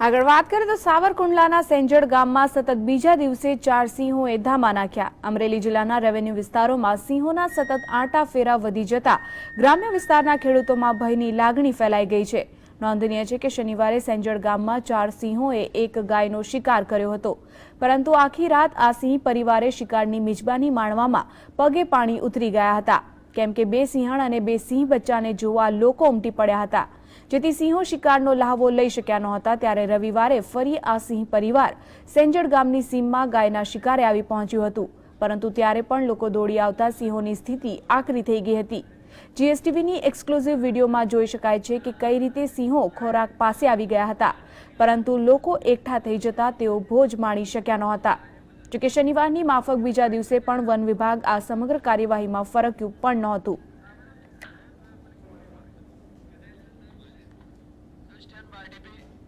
આગળ વાત કરીએ તો સાવરકુંડલાના સેંજડ ગામમાં સતત બીજા દિવસે ચાર સિંહોએ ધામા નાખ્યા. અમરેલી જિલ્લાના રેવન્યુ વિસ્તારોમાં સિંહોના સતત આંટા ફેરા વધી જતા ગ્રામ્ય વિસ્તારના ખેડૂતોમાં ભયની લાગણી ફેલાઈ ગઈ છે. નોંધનીય છે કે શનિવારે સેંજડ ગામમાં ચાર સિંહોએ એક ગાયનો શિકાર કર્યો હતો. પરંતુ આખી રાત આ સિંહ પરિવારે શિકારની મિજબાની માણવામાં પગે પાણી ઉતરી ગયા હતા. કેમ કે બે સિંહણ અને બે સિંહ બચ્ચાને જોવા લોકો ઉમટી પડ્યા હતા. જેથી સિંહો શિકારનો લહાવો લઈ શક્યા નહોતા ત્યારે રવિવારે ફરી આ સિંહ પરિવાર સેંજડ ગામની સીમમાં ગાયના શિકારે આવી પહોંચ્યું હતું. પરંતુ ત્યારે પણ લોકો દોડી આવતા સિંહોની સ્થિતિ આકરી થઈ ગઈ હતી. જીએસટીવીની એક્સક્લુઝિવ વિડીયોમાં જોઈ શકાય છે કે કઈ રીતે સિંહો ખોરાક પાસે આવી ગયા હતા. પરંતુ લોકો એકઠા થઈ જતા તેઓ ભોજ માણી શક્યા નહોતા જોકે શનિવારની માફક બીજા દિવસે પણ વન વિભાગ આ સમગ્ર કાર્યવાહીમાં ફરક્યું પણ નહોતું. stand by, DP.